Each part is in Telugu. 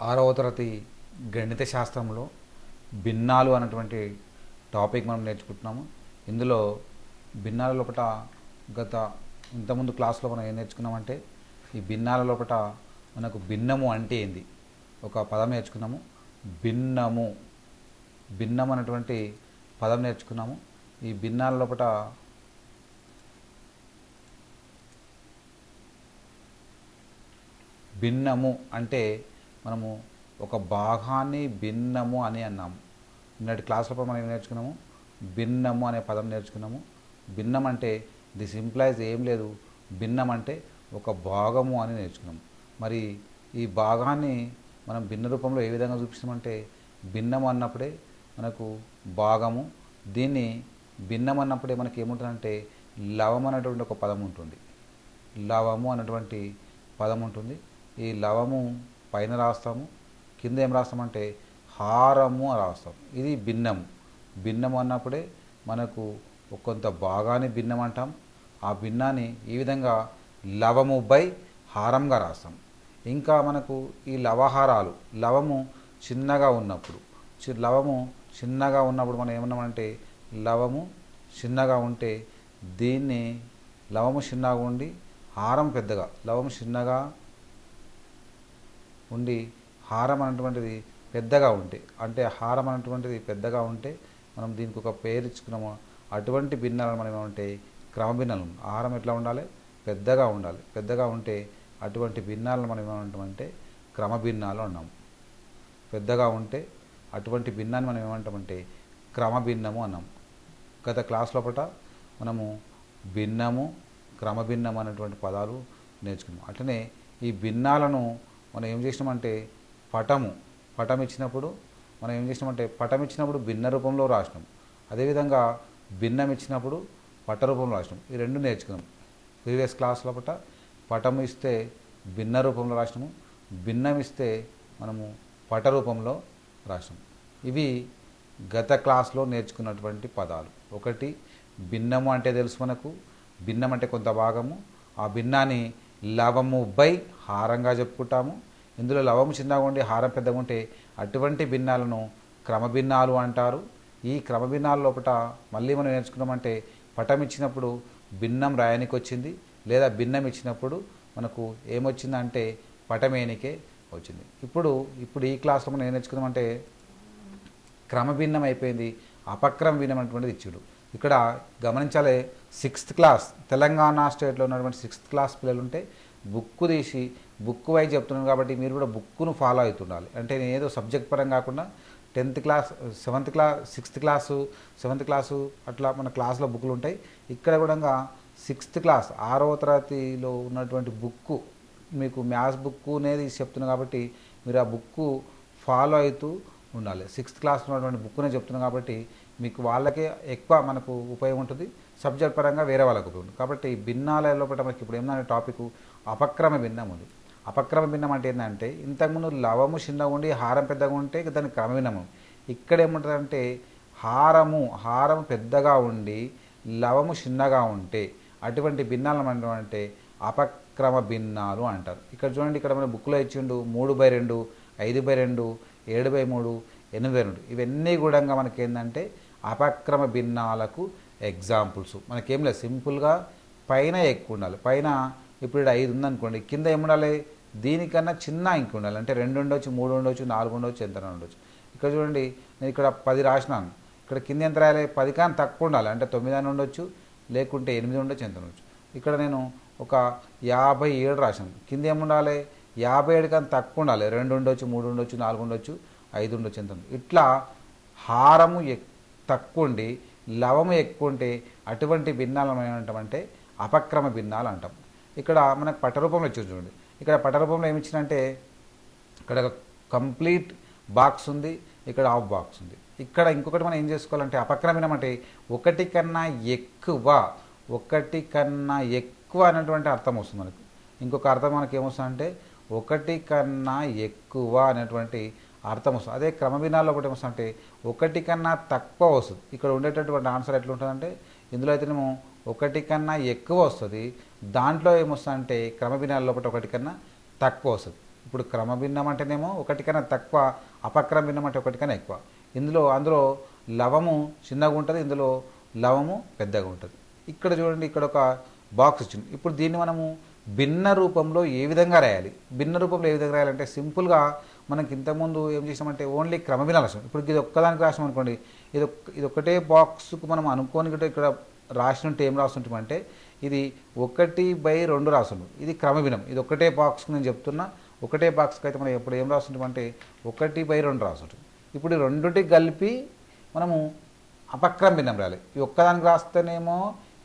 ఆరవ తరగతి గణిత శాస్త్రంలో భిన్నాలు అన్నటువంటి టాపిక్ మనం నేర్చుకుంటున్నాము. ఇందులో భిన్నాల లోపల గత ఇంతకుముందు క్లాస్లో మనం ఏం నేర్చుకున్నామంటే ఈ భిన్నాల లోపల మనకు భిన్నము అంటే ఏంది? ఒక పదం నేర్చుకున్నాము. భిన్నము. భిన్నం అనేటువంటి పదం నేర్చుకున్నాము. ఈ భిన్నాల లోపల భిన్నము అంటే మనము ఒక భాగాన్ని భిన్నము అని అన్నాము. నిన్నటి క్లాసులపై మనం ఏం నేర్చుకున్నాము? భిన్నము అనే పదం నేర్చుకున్నాము. భిన్నం అంటే దిస్ ఇంప్లాయిస్ ఏం లేదు. భిన్నం అంటే ఒక భాగము అని నేర్చుకున్నాము. మరి ఈ భాగాన్ని మనం భిన్న రూపంలో ఏ విధంగా చూపిస్తామంటే భిన్నం అన్నప్పుడే మనకు భాగము. దీన్ని భిన్నం అన్నప్పుడే మనకి ఏముంటుందంటే లవం అనేటువంటి ఒక పదం ఉంటుంది. లవము అన్నటువంటి పదం ఉంటుంది. ఈ లవము పైన రాస్తాము కింద ఏం రాస్తామంటే హారము అని రాస్తాం. ఇది భిన్నము. భిన్నము అన్నప్పుడే మనకు ఒక కొంత భాగాన్ని భిన్నం అంటాం. ఆ భిన్నాన్ని ఈ విధంగా లవము బై హారంగా రాస్తాం. ఇంకా మనకు ఈ లవహారాలు లవము చిన్నగా ఉన్నప్పుడు చి లవము చిన్నగా ఉన్నప్పుడు మనం ఏమన్నామంటే లవము చిన్నగా ఉంటే దీన్ని లవము చిన్నగా ఉండి హారం పెద్దగా లవము చిన్నగా ఉండి హారం అనేటువంటిది పెద్దగా ఉంటే అంటే హారం అనేటువంటిది పెద్దగా ఉంటే మనం దీనికి ఒక పేరు ఇచ్చుకున్నాము? అటువంటి భిన్నాలు మనం ఏమంటే క్రమభిన్నాలు ఆహారం ఎట్లా ఉండాలి? పెద్దగా ఉండాలి. పెద్దగా ఉంటే అటువంటి భిన్నాలను మనం ఏమంటామంటే క్రమభిన్నాలు అన్నాం. పెద్దగా ఉంటే అటువంటి భిన్నాన్ని మనం ఏమంటామంటే క్రమభిన్నము అన్నాం. గత క్లాస్ లోపల మనము భిన్నము క్రమభిన్నము అనేటువంటి పదాలు నేర్చుకున్నాం. అట్లనే ఈ భిన్నాలను మనం ఏం చేసినామంటే పటము పటం ఇచ్చినప్పుడు మనం ఏం చేసినామంటే పటం ఇచ్చినప్పుడు భిన్న రూపంలో రాసినాం. అదేవిధంగా భిన్నం ఇచ్చినప్పుడు పట రూపంలో రాసినాం. ఈ రెండు నేర్చుకున్నాం. ప్రీవియస్ క్లాస్ లోపల పటం ఇస్తే భిన్న రూపంలో రాసినాము భిన్నం ఇస్తే మనము పట రూపంలో రాసినాం. ఇవి గత క్లాస్లో నేర్చుకున్నటువంటి పదాలు. ఒకటి భిన్నము అంటే తెలుసు మనకు భిన్నం అంటే కొంత భాగము. ఆ భిన్నాన్ని లవము బై హారంగా చెప్పుకుంటాము. ఇందులో లవము చిన్నగా ఉండి హారం పెద్దగా ఉంటే అటువంటి భిన్నాలను క్రమభిన్నాలు అంటారు. ఈ క్రమభిన్నాల లోపల మళ్ళీ మనం నేర్చుకున్నామంటే పటం ఇచ్చినప్పుడు భిన్నం రాయనికి వచ్చింది లేదా భిన్నం ఇచ్చినప్పుడు మనకు ఏమొచ్చిందంటే పటమేనికే వచ్చింది. ఇప్పుడు ఇప్పుడు ఈ క్లాస్లో మనం ఏం నేర్చుకున్నామంటే క్రమభిన్నం అయిపోయింది అపక్రమ భిన్నం అటువంటిది ఇచ్చుడు. ఇక్కడ గమనించాలి సిక్స్త్ క్లాస్ తెలంగాణ స్టేట్లో ఉన్నటువంటి సిక్స్త్ క్లాస్ పిల్లలు ఉంటే బుక్ తీసి బుక్ వైజ్ చెప్తున్నాను కాబట్టి మీరు కూడా బుక్ను ఫాలో అవుతుండాలి. అంటే నేను ఏదో సబ్జెక్ట్ పరంగా కాకుండా tenth class seventh class sixth class seventh class అట్లా మన క్లాస్లో బుక్లు ఉంటాయి. ఇక్కడ కూడా సిక్స్త్ క్లాస్ ఆరవ తరగతిలో ఉన్నటువంటి బుక్ మీకు మ్యాథ్స్ బుక్ అనేది చెప్తున్నాను కాబట్టి మీరు ఆ బుక్ ఫాలో అవుతూ ఉండాలి. సిక్స్త్ క్లాస్ ఉన్నటువంటి బుక్నే చెప్తున్నాను కాబట్టి మీకు వాళ్ళకే ఎక్కువ మనకు ఉపయోగం ఉంటుంది. సబ్జెక్ట్ పరంగా వేరే వాళ్ళకు ఉపయోగం కాబట్టి భిన్నాల లోపల మనకి ఇప్పుడు ఏమన్నా టాపిక్ అపక్రమ భిన్నం ఉంది. అపక్రమ భిన్నం అంటే ఏంటంటే ఇంతకుముందు లవము చిన్నగా ఉండి హారం పెద్దగా ఉంటే దాని క్రమభిన్నము ఇక్కడ ఏముంటుందంటే హారము హారం పెద్దగా ఉండి లవము చిన్నగా ఉంటే అటువంటి భిన్నాలు అంటే అపక్రమ భిన్నాలు అంటారు. ఇక్కడ చూడండి ఇక్కడ మన బుక్లో ఇచ్చిండు మూడు బై రెండు ఐదు బై రెండు ఏడు బై మూడు ఎనిమిది బై రెండు. ఇవన్నీ కూడా మనకి ఏంటంటే అపక్రమ భిన్నాలకు ఎగ్జాంపుల్స్. మనకేం లేదు సింపుల్గా పైన ఎక్కువ ఉండాలి. పైన ఇప్పుడు ఐదు ఉందనుకోండి కింద ఏముండాలి? దీనికన్నా చిన్న ఇంక ఉండాలి. అంటే రెండు ఉండొచ్చు మూడు ఉండొచ్చు నాలుగు ఉండొచ్చు ఎంత ఉండొచ్చు. ఇక్కడ చూడండి నేను ఇక్కడ పది రాసినాను. ఇక్కడ కింద ఎంత రాయాలి? పది కానీ తక్కువ ఉండాలి. అంటే తొమ్మిది అని ఉండొచ్చు లేకుంటే ఎనిమిది ఉండొచ్చు ఎంత ఉండొచ్చు. ఇక్కడ నేను ఒక యాభై ఏడు రాశాను. కింద ఏముండాలి? యాభై ఏడు కానీ తక్కువ ఉండాలి. రెండు ఉండొచ్చు మూడు ఉండొచ్చు నాలుగు ఉండొచ్చు ఐదు ఉండొచ్చు ఎంత ఉండొచ్చు. ఇట్లా హారము ఎక్ తక్కువ ఉండి లవము ఎక్కువ ఉంటే అటువంటి భిన్నాలు ఏమంటామంటే అపక్రమ భిన్నాలు అంటాం ఇక్కడ మనకు పటరూపంలో ఇచ్చి చూడండి. ఇక్కడ పటరూపంలో ఏమి ఇచ్చిందంటే ఇక్కడ కంప్లీట్ బాక్స్ ఉంది ఇక్కడ ఆఫ్ బాక్స్ ఉంది. ఇక్కడ ఇంకొకటి మనం ఏం చేసుకోవాలంటే అపక్రమణం అంటే ఒకటి కన్నా ఎక్కువ ఒకటి కన్నా ఎక్కువ అనేటువంటి అర్థం వస్తుంది మనకు. ఇంకొక అర్థం మనకి ఏమొస్తుందంటే ఒకటి కన్నా ఎక్కువ అనేటువంటి అర్థం వస్తుంది అదే క్రమభిన్నాల్లో ఒకటి ఏమొస్తుందంటే ఒకటి కన్నా తక్కువ వస్తుంది. ఇక్కడ ఉండేటటువంటి ఆన్సర్ ఎట్లా ఉంటుందంటే ఇందులో అయితేనేమో ఒకటి కన్నా ఎక్కువ వస్తుంది. దాంట్లో ఏమొస్తుందంటే క్రమభిన్నాల ఒకటి ఒకటి కన్నా తక్కువ వస్తుంది. ఇప్పుడు క్రమభిన్నం అంటేనేమో ఒకటి కన్నా తక్కువ అపక్రమ భిన్నం అంటే ఒకటి కన్నా ఎక్కువ. ఇందులో అందులో లవము చిన్నగా ఉంటుంది ఇందులో లవము పెద్దగా ఉంటుంది. ఇక్కడ చూడండి ఇక్కడ ఒక బాక్స్ ఇచ్చింది ఇప్పుడు దీన్ని మనము భిన్న రూపంలో ఏ విధంగా రాయాలి? భిన్న రూపంలో ఏ విధంగా రాయాలంటే సింపుల్గా మనకి ఇంతకుముందు ఏం చేసామంటే ఓన్లీ క్రమభిన్న రాసాం. ఇప్పుడు ఇది ఒక్కదానికి రాసాం అనుకోండి ఇది ఇది ఒకటే బాక్స్కు మనం అనుకోని ఇక్కడ రాసినట్టు ఏం రాస్తుంటామంటే ఇది ఒకటి బై రెండు రాసుండు ఇది క్రమభిన్నం ఇది ఒకటే బాక్స్కి నేను చెప్తున్నా ఒకటే బాక్స్కి అయితే మనం ఎప్పుడు ఏం రాస్తుంటామంటే ఒకటి బై రెండు రాసుడు ఇప్పుడు రెండుటి కలిపి మనము అపక్రమ భిన్నం రాయాలి. ఈ ఒక్కదానికి రాస్తేనేమో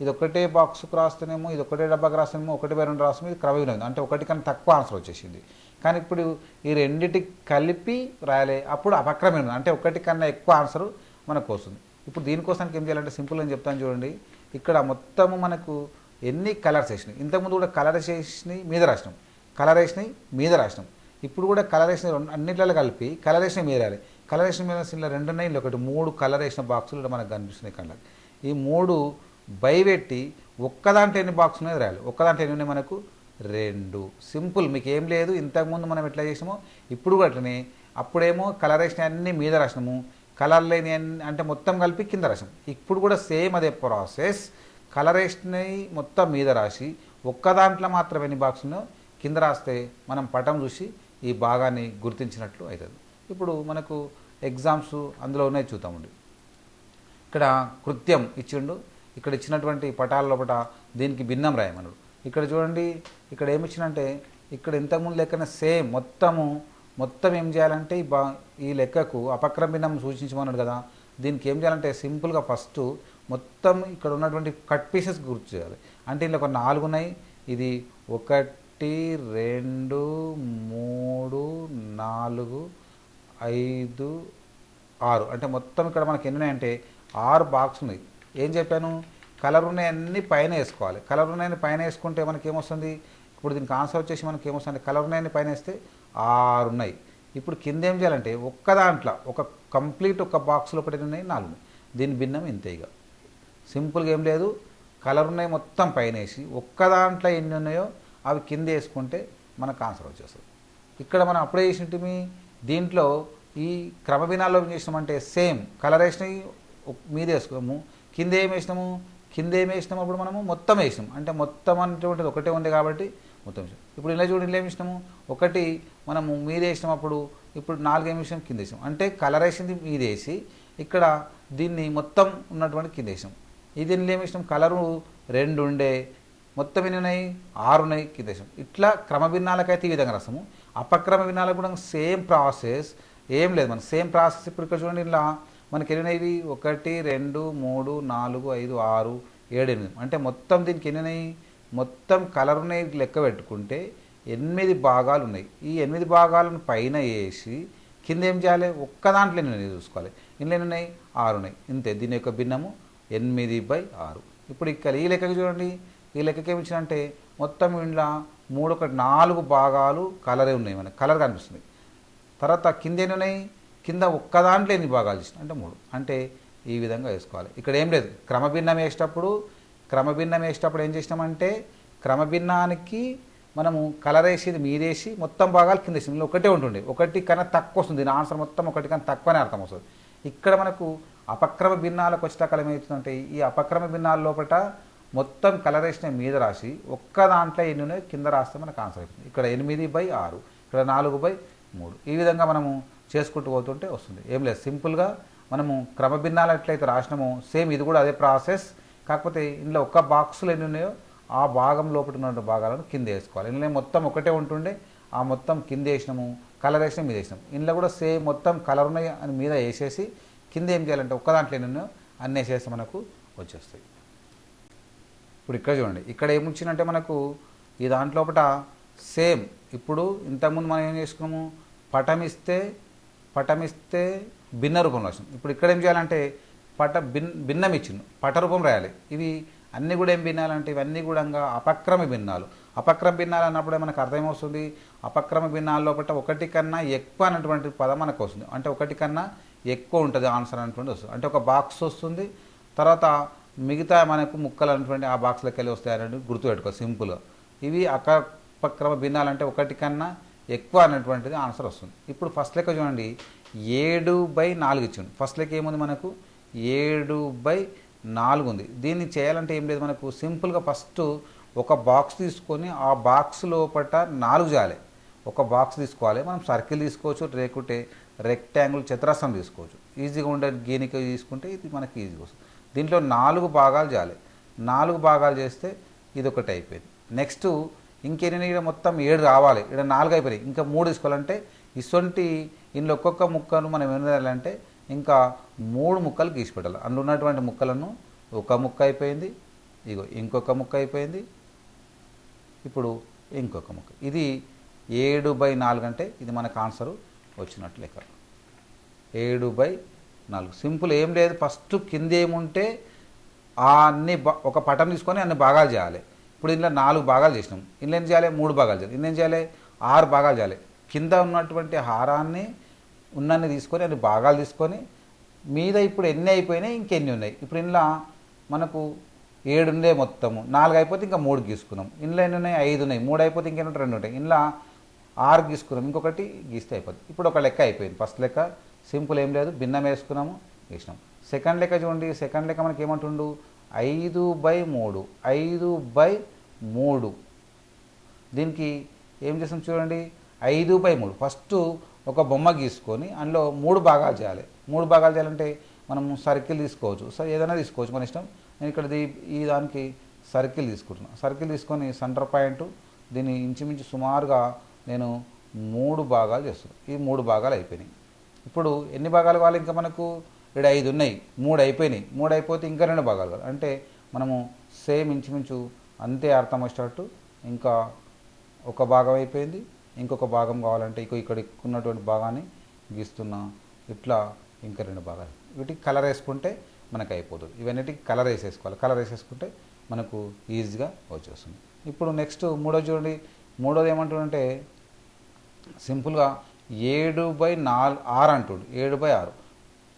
ఇది ఒకటే బాక్స్ రాస్తేనేమో ఇది ఒకటే డబ్బాకి రాస్తేనేమో ఒకటి బై రెండు రాస్తే ఇది క్రమ భిన్నం అంటే ఒకటి కన్నా తక్కువ ఆన్సర్ వచ్చేసింది. కానీ ఇప్పుడు ఈ రెండిటి కలిపి రాయాలి అప్పుడు అపక్రమ అంటే ఒకటి కన్నా ఎక్కువ ఆన్సర్ మనకు వస్తుంది. ఇప్పుడు దీనికోసానికి ఏం చేయాలంటే సింపుల్ అని చెప్తాను చూడండి. ఇక్కడ మొత్తము మనకు ఎన్ని కలర్స్ వేసినాయి? ఇంతకుముందు కూడా కలర్ వేసినాయి మీద రాసినాం. కలర్ వేసినాయి మీద రాసినాం. ఇప్పుడు కూడా కలర్ వేసిన రెండు అన్నిట్లలో కలిపి కలర్ వేసిన మీద రాయాలి. కలర్ వేసిన మీద రెండు ఉన్నాయి. ఒకటి మూడు కలర్ వేసిన బాక్సులు మనకు కనిపిస్తున్నాయి కళ్ళకి. ఈ మూడు బై ఒక్కదాంట్లో ఎన్ని బాక్స్ ఉన్నాయి రాయాలి. ఒక్కదాంట్లో ఎన్ని ఉన్నాయి మనకు? రెండు. సింపుల్. మీకు ఏం లేదు. ఇంతకుముందు మనం ఎట్లా చేసినామో ఇప్పుడు కూడా అట్లనే. అప్పుడేమో కలర్ వేసిన అన్ని మీద రాసినాము. కలర్ లేని అన్ని అంటే మొత్తం కలిపి కింద రాసాం ఇప్పుడు కూడా సేమ్ అదే ప్రాసెస్ కలర్ వేసినవి మొత్తం మీద రాసి ఒక్క దాంట్లో మాత్రం ఎన్ని బాక్స్ ఉన్నాయో కింద రాస్తే మనం పటం చూసి ఈ భాగాన్ని గుర్తించినట్లు అవుతుంది ఇప్పుడు మనకు ఎగ్జామ్స్ అందులో ఉన్నాయి చూద్దామండి ఇక్కడ కృత్యం ఇచ్చిండు. ఇక్కడ ఇచ్చినటువంటి పటాల లోపల దీనికి భిన్నం రాయమన్నాడు ఇక్కడ చూడండి ఇక్కడ ఏమి ఇచ్చిందంటే ఇక్కడ ఇంతకుముందు లెక్కన సేమ్ మొత్తము మొత్తం ఏం చేయాలంటే ఈ బా ఈ లెక్కకు అపక్రమ భిన్నం సూచించమన్నాడు కదా దీనికి ఏం చేయాలంటే సింపుల్గా ఫస్ట్ మొత్తం ఇక్కడ ఉన్నటువంటి కట్ పీసెస్ గుర్తు చేయాలి. అంటే ఇందులో ఒక నాలుగు ఉన్నాయి ఇది ఒకటి రెండు మూడు నాలుగు ఐదు ఆరు. అంటే మొత్తం ఇక్కడ మనకి ఎన్ని ఉన్నాయంటే ఆరు బాక్స్ ఉన్నాయి. ఏం చెప్పాను? కలర్ ఉన్నాయన్నీ పైన వేసుకోవాలి. కలర్ ఉన్నాయని పైన వేసుకుంటే మనకి ఏమొస్తుంది ఇప్పుడు దీనికి ఆన్సర్ వచ్చేసి మనకి ఏమొస్తుంది కలర్ ఉన్నాయని పైన వేస్తే ఆరు ఉన్నాయి. ఇప్పుడు కింద ఏం చేయాలంటే ఒక్క దాంట్లో ఒక కంప్లీట్ ఒక బాక్స్లో పడిన ఉన్నాయి? నాలుగు దీని భిన్నం ఇంతే ఇక. సింపుల్గా ఏం లేదు. కలర్ ఉన్నాయి మొత్తం పైన వేసి ఒక్క దాంట్లో ఎన్ని ఉన్నాయో అవి కింద వేసుకుంటే మనకు ఆన్సర్ వచ్చేస్తుంది. ఇక్కడ మనం అప్పుడే చేసినట్టు దీంట్లో ఈ క్రమభిన్నాల్లో ఏం చేసినామంటే సేమ్ కలర్ వేసినవి మీద వేసుకోము. కింద ఏం వేసినాము? కింద ఏం వేసినాము? అప్పుడు మనము మొత్తం వేసినాం అంటే మొత్తం అనేటువంటిది ఒకటే ఉంది కాబట్టి మొత్తం వేసినాం ఇప్పుడు ఇలా చూడండి ఇలా ఏం వేసినాము? ఒకటి మనము మీద వేసినప్పుడు అప్పుడు ఇప్పుడు నాలుగు ఏం వేసినాం కింద వేసినాం అంటే కలర్ వేసింది మీద వేసి ఇక్కడ దీన్ని మొత్తం ఉన్నటువంటి కింద వేసినాం ఇది దీనిలో ఏం వేసినాం కలరు రెండు ఉండే మొత్తం ఎన్ని ఉన్నాయి? ఆరు ఉన్నాయి కింద వేసాం ఇట్లా క్రమ భిన్నాలకైతే ఈ విధంగా రాస్తాము. అపక్రమ భిన్నాలకు కూడా సేమ్ ప్రాసెస్ ఏం లేదు. మనం సేమ్ ప్రాసెస్ ఇప్పుడు ఇక్కడ చూడండి ఇలా మనకి ఎన్నినవి ఒకటి రెండు మూడు నాలుగు ఐదు ఆరు ఏడు ఎనిమిది అంటే మొత్తం దీనికి ఎన్ని మొత్తం కలర్ ఉన్నాయి లెక్క పెట్టుకుంటే ఎనిమిది భాగాలు ఉన్నాయి ఈ ఎనిమిది భాగాలను పైన వేసి కింద ఏం చేయాలి? ఒక్క దాంట్లో ఎన్ని చూసుకోవాలి. ఇందులో ఎన్ని ఉన్నాయి ఆరు ఉన్నాయి ఇంతే. దీని యొక్క భిన్నము ఎనిమిది బై ఆరు. ఇప్పుడు ఇక్కడ ఈ లెక్కకి చూడండి. ఈ లెక్కకి ఏమి ఇచ్చినంటే మొత్తం ఇంట్లో మూడు ఒక నాలుగు భాగాలు కలరే ఉన్నాయి మనకి. కలర్ కనిపిస్తుంది. తర్వాత కింద ఎన్ని ఉన్నాయి కింద ఒక్క దాంట్లో ఎన్ని భాగాలు ఇచ్చిన అంటే మూడు. అంటే ఈ విధంగా వేసుకోవాలి. ఇక్కడ ఏం లేదు. క్రమభిన్నం వేసేటప్పుడు క్రమభిన్నం వేసేటప్పుడు ఏం చేసినామంటే క్రమభిన్నానికి మనము కలర్ వేసేది మీదేసి మొత్తం భాగాలు కింద వేసి ఇందులో ఒకటే ఉంటుండే. ఒకటి కన్నా తక్కువ వస్తుంది. దీని ఆన్సర్ మొత్తం ఒకటి కన్నా తక్కువనే అర్థం వస్తుంది. ఇక్కడ మనకు అపక్రమ భిన్నాలకు వచ్చేటప్పుడు ఏమవుతుందంటే ఈ అపక్రమ భిన్నాల లోపల మొత్తం కలర్ వేసిన మీద రాసి ఒక్క దాంట్లో ఎన్ని ఉన్నాయో కింద రాస్తే మనకు ఆన్సర్ అవుతుంది ఇక్కడ ఎనిమిది బై ఆరు. ఇక్కడ నాలుగు బై మూడు. ఈ విధంగా మనము చేసుకుంటూ పోతుంటే వస్తుంది. ఏం లేదు సింపుల్గా మనము క్రమభిన్నాలు ఎట్లయితే రాసినామో సేమ్ ఇది కూడా అదే ప్రాసెస్. కాకపోతే ఇందులో ఒక్క బాక్సులు ఎన్ని ఉన్నాయో ఆ భాగం లోపల ఉన్న భాగాలను కింద వేసుకోవాలి. ఇందులో మొత్తం ఒకటే ఉంటుండే ఆ మొత్తం కింద వేసినాము కలర్ వేసినాం మీద వేసినాం ఇందులో కూడా సేమ్ మొత్తం కలర్ ఉన్నాయి అని మీద వేసేసి కింద ఏం చేయాలంటే ఒక్క దాంట్లో ఎన్ని ఉన్నాయో అన్నీ వేసేసి మనకు వచ్చేస్తాయి. ఇప్పుడు ఇక్కడ చూడండి ఇక్కడ ఏముంచిందంటే మనకు ఈ దాంట్లోపట సేమ్ ఇప్పుడు ఇంతకుముందు మనం ఏం చేసుకున్నాము? పటం ఇస్తే పటం ఇస్తే భిన్న రూపంలో వచ్చింది ఇప్పుడు ఇక్కడ ఏం చేయాలంటే పట భిన్ భిన్నం ఇచ్చిండు పట రూపం రాయాలి. ఇవి అన్నీ కూడా ఏం భిన్నాలంటే ఇవన్నీ కూడా అపక్రమ భిన్నాలు. అపక్రమ భిన్నాలు అన్నప్పుడే మనకు అర్థమవుతుంది. అపక్రమ భిన్నాల్లో పట్ట ఒకటి కన్నా ఎక్కువ అన్నటువంటి పదం మనకు వస్తుంది. అంటే ఒకటి కన్నా ఎక్కువ ఉంటుంది ఆన్సర్ అనేటువంటి వస్తుంది. అంటే ఒక బాక్స్ వస్తుంది. తర్వాత మిగతా మనకు ముక్కలు అనేటువంటి ఆ బాక్స్లోకి వెళ్ళి వస్తాయి గుర్తుపెట్టుకో సింపుల్గా. ఇవి అపక్రమ భిన్నాలు అంటే ఒకటి కన్నా ఎక్కువ అనేటువంటిది ఆన్సర్ వస్తుంది. ఇప్పుడు ఫస్ట్ లెక్క చూడండి. ఏడు బై నాలుగు ఇచ్చిండు. ఫస్ట్ లెక్క ఏముంది మనకు? ఏడు బై నాలుగు ఉంది. దీన్ని చేయాలంటే ఏం లేదు మనకు? సింపుల్గా ఫస్ట్ ఒక బాక్స్ తీసుకొని ఆ బాక్స్ లోపట నాలుగు చేయాలి. ఒక బాక్స్ తీసుకోవాలి. మనం సర్కిల్ తీసుకోవచ్చు లేకుంటే రెక్టాంగిల్ చతురస్రం తీసుకోవచ్చు. ఈజీగా ఉండే గీనిక తీసుకుంటే ఇది మనకి ఈజీగా వస్తుంది. దీంట్లో నాలుగు భాగాలు చేయాలి. నాలుగు భాగాలు చేస్తే ఇది ఒకటి అయిపోయింది. నెక్స్ట్ ఇంకెన్ని ఇక్కడ మొత్తం ఏడు రావాలి. ఇక్కడ నాలుగు అయిపోయాయి ఇంకా మూడు తీసుకోవాలంటే ఇటువంటి ఇందులో ఒక్కొక్క ముక్కను మనం ఏం చేయాలంటే ఇంకా మూడు ముక్కలు గీసి పెట్టాలి. అందులో ఉన్నటువంటి ముక్కలను ఒక ముక్క అయిపోయింది. ఇగో ఇంకొక ముక్క అయిపోయింది. ఇప్పుడు ఇంకొక ముక్క. ఇది ఏడు బై నాలుగు అంటే ఇది మనకు ఆన్సరు వచ్చినట్టు లెక్క. ఏడు బై నాలుగు. సింపుల్ ఏం లేదు. ఫస్ట్ కింద ఏముంటే అన్ని బా- ఒక పటం తీసుకొని అన్ని భాగాలు చేయాలి. ఇప్పుడు ఇందులో నాలుగు భాగాలు చేసినాం. ఇందులో ఏం చేయాలి? మూడు భాగాలు చేయాలి. ఇందులో ఏం చేయాలి? ఆరు భాగాలు చేయాలి. కింద ఉన్నటువంటి హారాన్ని ఉన్నన్ని తీసుకొని అన్ని భాగాలు తీసుకొని మీద ఇప్పుడు ఎన్ని అయిపోయినాయి? ఇంకెన్ని ఉన్నాయి? ఇప్పుడు ఇందులో మనకు ఏడు ఉండే మొత్తము. నాలుగు అయిపోతే ఇంకా మూడు గీసుకున్నాం. ఇందులో ఎన్ని ఉన్నాయి? ఐదు ఉన్నాయి. మూడు అయిపోతే ఇంకేమంటే రెండు ఉంటాయి. ఇందులో ఆరు గీసుకున్నాం. ఇంకొకటి గీస్తే అయిపోతుంది ఇప్పుడు ఒక లెక్క అయిపోయింది. ఫస్ట్ లెక్క సింపుల్ ఏం లేదు. భిన్నం వేసుకున్నాము వేసినాం. సెకండ్ లెక్క చూడండి. సెకండ్ లెక్క మనకి ఏమంటుండు ఐదు బై మూడు. ఐదు బై మూడు. దీనికి ఏం చేస్తాం చూడండి? ఐదు బై మూడు. ఫస్ట్ ఒక బొమ్మ గీసుకొని అందులో మూడు భాగాలు చేయాలి. మూడు భాగాలు చేయాలంటే మనం సర్కిల్ తీసుకోవచ్చు. సో ఏదైనా తీసుకోవచ్చు. మన ఇష్టం. నేను ఇక్కడ దీ- ఈ దానికి సర్కిల్ తీసుకుంటున్నాను సర్కిల్ తీసుకొని సెంటర్ పాయింట్ దీన్ని ఇంచుమించు సుమారుగా నేను మూడు భాగాలు చేస్తున్నాను ఈ మూడు భాగాలు అయిపోయినాయి. ఇప్పుడు ఎన్ని భాగాలు కావాలి ఇంకా మనకు? ఇక్కడ ఐదు ఉన్నాయి. మూడు అయిపోయినాయి. మూడు అయిపోతే ఇంకా రెండు భాగాలు కావాలి. అంటే మనము సేమ్ ఇంచుమించు అంతే అర్థం వచ్చేటట్టు ఇంకా ఒక భాగం అయిపోయింది ఇంకొక భాగం కావాలంటే ఇక ఇక్కడ ఉన్నటువంటి భాగాన్ని గీస్తున్నా ఇట్లా ఇంకా రెండు భాగాలు. వీటికి కలర్ వేసుకుంటే మనకు అయిపోతుంది. ఇవన్నిటికి కలర్ వేసేసుకోవాలి. కలర్ వేసేసుకుంటే మనకు ఈజీగా వచ్చేస్తుంది. ఇప్పుడు నెక్స్ట్ మూడో చూడండి. మూడోది ఏమంటుందంటే సింపుల్గా ఏడు బై నాలుగు ఆరు అంటుడు. ఏడు బై ఆరు.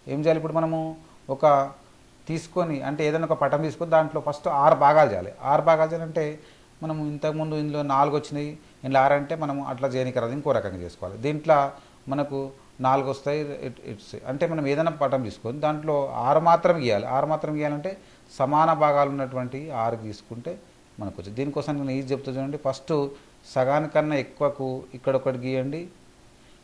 ఏం చేయాలి ఇప్పుడు మనము? ఒక తీసుకొని అంటే ఏదైనా ఒక పటం తీసుకొని దాంట్లో ఫస్ట్ ఆరు భాగాలు చేయాలి. ఆరు భాగాలు చేయాలంటే మనం ఇంతకుముందు ఇందులో నాలుగు వచ్చినాయి. ఇందులో ఆరు అంటే మనం అట్లా చేయనికి రాదు ఇంకో రకంగా చేసుకోవాలి. దీంట్లో మనకు నాలుగు వస్తాయి ఇట్- ఇట్స్ అంటే మనం ఏదైనా పటం తీసుకొని దాంట్లో ఆరు మాత్రం గీయాలి. ఆరు మాత్రం గీయాలంటే సమాన భాగాలు ఉన్నటువంటి ఆరు తీసుకుంటే మనకు వచ్చింది. దీనికోసం నేను ఈజీ చెప్తా చూడండి. ఫస్ట్ సగానికన్నా ఎక్కువకు ఇక్కడ ఒకటి గీయండి.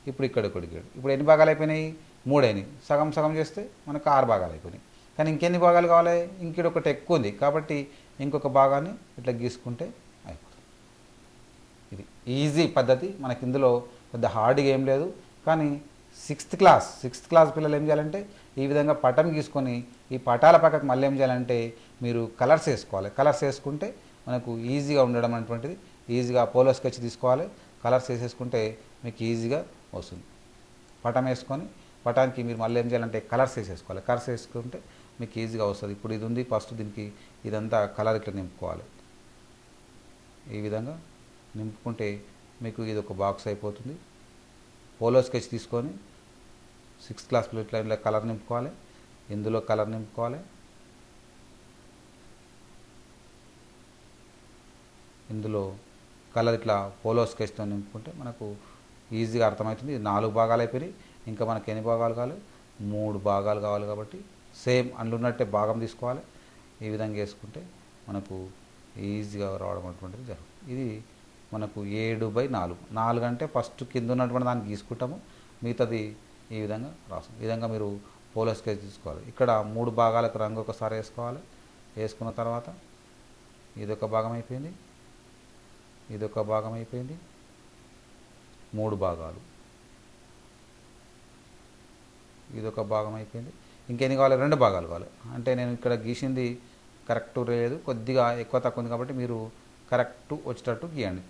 ఇప్పుడు ఇక్కడ ఒకటి గీయండి. ఇప్పుడు ఎన్ని భాగాలు అయిపోయినాయి? మూడు అయినాయి సగం సగం చేస్తే మనకు ఆరు భాగాలు అయిపోయినాయి. కానీ ఇంకెన్ని భాగాలు కావాలి? ఇంకొకటి ఒకటి ఎక్కువ ఉంది. కాబట్టి ఇంకొక భాగాన్ని ఇట్లా గీసుకుంటే అయిపోతుంది. ఇది ఈజీ పద్ధతి. మనకి ఇందులో పెద్ద హార్డ్గా ఏం లేదు. కానీ సిక్స్త్ క్లాస్ సిక్స్త్ క్లాస్ పిల్లలు ఏం చేయాలంటే ఈ విధంగా పటం గీసుకొని ఈ పటాల పక్కకు మళ్ళీ ఏం చేయాలంటే మీరు కలర్స్ వేసుకోవాలి. కలర్స్ వేసుకుంటే మనకు ఈజీగా ఉండడం అనేటువంటిది. ఈజీగా పోలో స్కెచ్ తీసుకోవాలి. కలర్స్ వేసేసుకుంటే మీకు ఈజీగా వస్తుంది. పటం వేసుకొని పటానికి మీరు మళ్ళీ ఏం చేయాలంటే కలర్స్ వేసేసుకోవాలి. కలర్స్ వేసుకుంటే మీకు ఈజీగా వస్తుంది. ఇప్పుడు ఇది ఉంది ఫస్ట్ దీనికి ఇదంతా కలర్ ఇట్లా నింపుకోవాలి. ఈ విధంగా నింపుకుంటే మీకు ఇది ఒక బాక్స్ అయిపోతుంది. పోలో స్కెచ్ తీసుకొని సిక్స్త్ క్లాస్ ఇట్లా ఇలా కలర్ నింపుకోవాలి. ఇందులో కలర్ నింపుకోవాలి. ఇందులో కలర్ ఇట్లా పోలో స్కెచ్తో నింపుకుంటే మనకు ఈజీగా అర్థమవుతుంది. నాలుగు భాగాలు అయిపోయినాయి. ఇంకా మనకి ఎన్ని భాగాలు కావాలి? మూడు భాగాలు కావాలి కాబట్టి సేమ్ అందులో ఉన్నట్టే భాగం తీసుకోవాలి. ఈ విధంగా వేసుకుంటే మనకు ఈజీగా రావడం అటువంటిది జరుగుతుంది ఇది మనకు ఏడు బై నాలుగు. నాలుగు అంటే ఫస్ట్ కింద ఉన్నటువంటి దాన్ని గీసుకుంటాము. మిగతాది ఈ విధంగా రాస్తాం. ఈ విధంగా మీరు పోలో స్కెచ్ తీసుకోవాలి. ఇక్కడ మూడు భాగాలకు రంగు ఒకసారి వేసుకోవాలి. వేసుకున్న తర్వాత ఇదొక భాగం అయిపోయింది. ఇదొక భాగం అయిపోయింది. మూడు భాగాలు. ఇదొక భాగం అయిపోయింది. ఇంకెన్ని కావాలి? రెండు భాగాలు కావాలి. అంటే నేను ఇక్కడ గీసింది కరెక్ట్ లేదు కొద్దిగా ఎక్కువ తక్కువ ఉంది కాబట్టి మీరు కరెక్ట్ వచ్చేటట్టు గీయండి.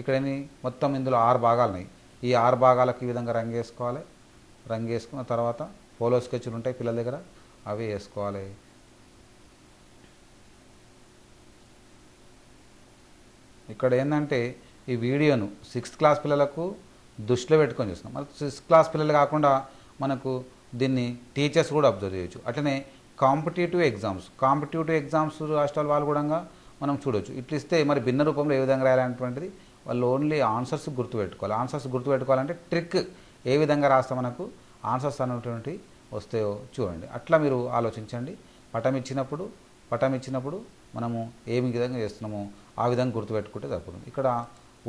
ఇక్కడ మొత్తం ఇందులో ఆరు భాగాలు ఉన్నాయి. ఈ ఆరు భాగాలకు ఈ విధంగా రంగు వేసుకోవాలి. రంగు వేసుకున్న తర్వాత పోలో స్కెచ్లు ఉంటాయి పిల్లల దగ్గర అవి వేసుకోవాలి. ఇక్కడ ఏంటంటే ఈ వీడియోను సిక్స్త్ క్లాస్ పిల్లలకు దృష్టిలో పెట్టుకొని చూస్తున్నాం. మరి సిక్స్త్ క్లాస్ పిల్లలు కాకుండా మనకు దీన్ని టీచర్స్ కూడా అబ్జర్వ్ చేయొచ్చు. అట్లనే కాంపిటేటివ్ ఎగ్జామ్స్ కాంపిటేటివ్ ఎగ్జామ్స్ రాష్ట్రాల వాళ్ళు కూడా మనం చూడొచ్చు. ఇట్లా ఇస్తే మరి భిన్న రూపంలో ఏ విధంగా రాయాలనేటువంటిది వాళ్ళు ఓన్లీ ఆన్సర్స్ గుర్తుపెట్టుకోవాలి. ఆన్సర్స్ గుర్తుపెట్టుకోవాలంటే ట్రిక్ ఏ విధంగా రాస్తే మనకు ఆన్సర్స్ అనేటువంటి వస్తాయో చూడండి. అట్లా మీరు ఆలోచించండి. పటం ఇచ్చినప్పుడు పటం ఇచ్చినప్పుడు మనము ఏ విధంగా చేస్తున్నామో ఆ విధంగా గుర్తుపెట్టుకుంటే సరిపోతుంది. ఇక్కడ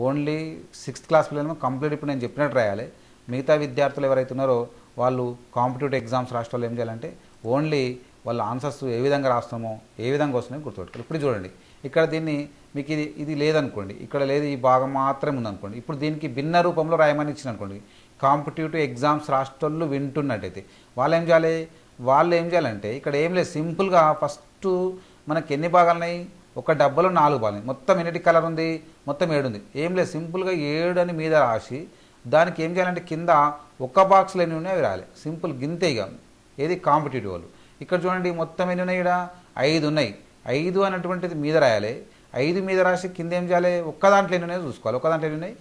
ఓన్లీ సిక్స్త్ క్లాస్ పిల్లలు కంప్లీట్ ఇప్పుడు నేను చెప్పినట్టు రాయాలి. మిగతా విద్యార్థులు ఎవరైతే ఉన్నారో వాళ్ళు కాంపిటేటివ్ ఎగ్జామ్స్ రాష్ట్ర వాళ్ళు ఏం చేయాలంటే ఓన్లీ వాళ్ళ ఆన్సర్స్ ఏ విధంగా రాస్తామో ఏ విధంగా వస్తున్నాయో గుర్తుపెట్టుకోవాలి. ఇప్పుడు చూడండి ఇక్కడ దీన్ని మీకు ఇది ఇది లేదనుకోండి ఇక్కడ లేదు ఈ భాగం మాత్రమే ఉందనుకోండి ఇప్పుడు దీనికి భిన్న రూపంలో రాయమని ఇచ్చిన అనుకోండి కాంపిటేటివ్ ఎగ్జామ్స్ రాష్ట్రాల్లో వింటున్నట్టయితే వాళ్ళు ఏం చేయాలి వాళ్ళు ఏం చేయాలంటే ఇక్కడ ఏం లేదు సింపుల్గా ఫస్ట్ మనకి ఎన్ని భాగాలు ఉన్నాయి ఒక డబ్బాలో నాలుగు భాగాలు మొత్తం ఎన్నిటి కలర్ ఉంది? మొత్తం ఏడు ఉంది. ఏం లేదు సింపుల్గా ఏడు అని మీద రాసి దానికి ఏం చేయాలంటే కింద ఒక్క బాక్స్లో ఎన్ని ఉన్నాయి అవి రాయాలి సింపుల్ గింతే ఇక. ఏది కాంపిటేటివ్ వాళ్ళు. ఇక్కడ చూడండి మొత్తం ఎన్ని ఉన్నాయి ఇక్కడ ఐదు ఉన్నాయి. ఐదు అన్నటువంటిది మీద రాయాలి. ఐదు మీద రాసి కింద ఏం చేయాలి? ఒక్క దాంట్లో ఎన్ని ఉన్నాయో చూసుకోవాలి. ఒక్క దాంట్లో ఎన్ని ఉన్నాయి?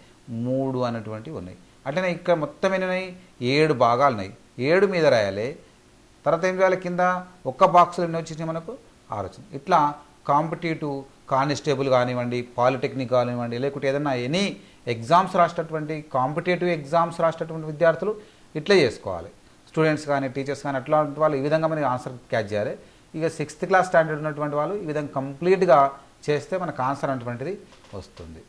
మూడు అన్నటువంటివి ఉన్నాయి. అట్లనే ఇక్కడ మొత్తం ఎన్ని ఉన్నాయి? ఏడు భాగాలు ఉన్నాయి. ఏడు మీద రాయాలి. తర్వాత ఏం చేయాలి కింద? ఒక్క బాక్స్లో ఎన్ని వచ్చినాయి మనకు? ఆరు వచ్చింది ఇట్లా కాంపిటేటివ్ కానిస్టేబుల్ కానివ్వండి పాలిటెక్నిక్ కానివ్వండి లేకుంటే ఏదైనా ఎనీ ఎగ్జామ్స్ రాసేటటువంటి కాంపిటేటివ్ ఎగ్జామ్స్ రాసేటటువంటి విద్యార్థులు ఇట్లే చేసుకోవాలి. స్టూడెంట్స్ కానీ టీచర్స్ కానీ అట్లాంటి వాళ్ళు ఈ విధంగా మనకి ఆన్సర్ క్యాచ్ చేయాలి. ఇక సిక్స్త్ క్లాస్ స్టాండర్డ్ ఉన్నటువంటి వాళ్ళు ఈ విధంగా కంప్లీట్గా చేస్తే మనకు ఆన్సర్ అటువంటిది వస్తుంది.